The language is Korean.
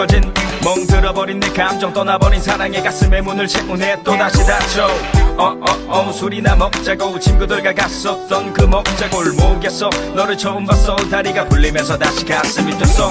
붉어진 멍들어버린 내 감정 떠나버린 사랑의 가슴에 문을 채운해 또다시 닫혀. 어어 어 술이나 먹자고 친구들과 갔었던 그 먹자 골목에서 너를 처음 봤어. 다리가 풀리면서 다시 가슴이 뛰었어.